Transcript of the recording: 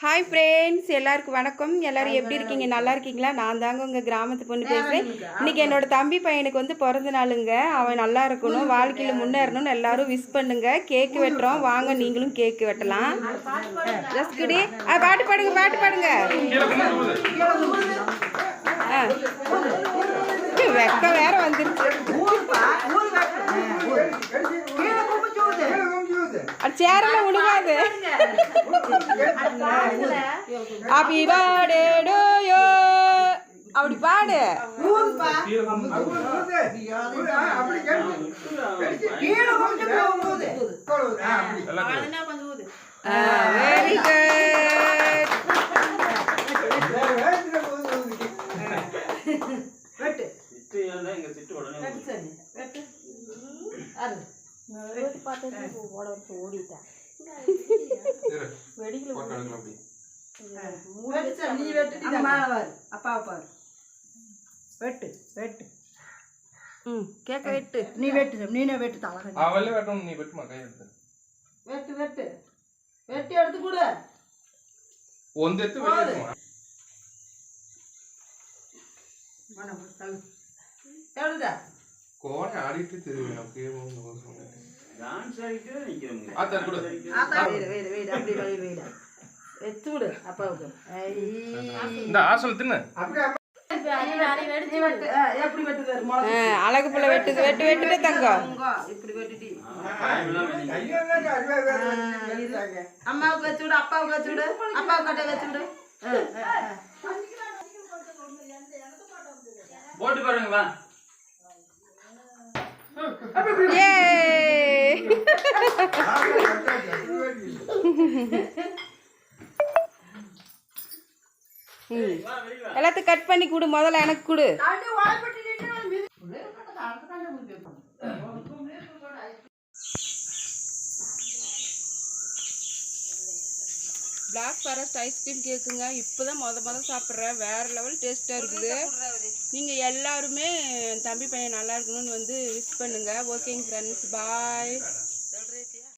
Hi friends எல்லாருக்கும் வணக்கம். எல்லாரும் எப்படி இருக்கீங்க? நல்லா இருக்கீங்களா? நான் தாங்க உங்கள் கிராமத்து பொண்ணு பேசுகிறேன் இன்னைக்கு என்னோட தம்பி பையனுக்கு வந்து பிறந்த நாளுங்க. அவன் நல்லா இருக்கணும். வாழ்க்கையில் முன்னேறணும்னு எல்லாரும் விஷ் பண்ணுங்க. கேக்கு வெட்டுறோம். வாங்க நீங்களும் கேக்கு வெட்டலாம். ரஸ்குடி ஆ பாட்டு பாடுங்க பாட்டு பாடுங்க. அது சேரெல்லாம் விழுகாது ஹாப்பி பர்த்டே டு யூ. அப்படி பாடு. வெரி குட் சிட்டு உடனே வந்துச்சு? வெட்டு. எழுபத்தி பார்த்து ஓட வச்சு ஓடிட்டேன். வெடிக்கல நீ வெட்டு அப்பா பாரு வெட்டு வெட்டு. கேட்க வெட்டு. நீ வெட்டு நீனே வெட்டு நீ வெட்டுமா கை வெட்டு வெட்டு. வெட்டி எடுத்து கூட. ஒன்று எடுத்து வெட்டுமா மனம் தள்ளு. கோண ஆடிட்டு திருவேன் அப்படியே விடு அப்பாவுக்கு. இந்த ஆசல் தின்னு. அழகு புள்ள வெட்டுது வெட்டு வெட்டுட்டு. தங்கம் அம்மாவுக்கு அப்பாவுக்கு அப்பாவுக்கு கட்ட வச்சுடு போட்டு பாருங்க ஏ எல்லாத்தையும் கட் பண்ணி கொடு முதல்ல எனக்கு கொடு. பிளாக் ஃபாரஸ்ட் ஐஸ்கிரீம் கேக்குங்க. இப்போ தான் மொத மொத சாப்பிட்றேன். வேறு லெவல் டேஸ்ட்டாக இருக்குது. நீங்கள் எல்லாருமே தம்பி பையன் நல்லா இருக்கணும்னு வந்து விஷ் பண்ணுங்கள் ஓகேங்க ஃப்ரெண்ட்ஸ் பாய்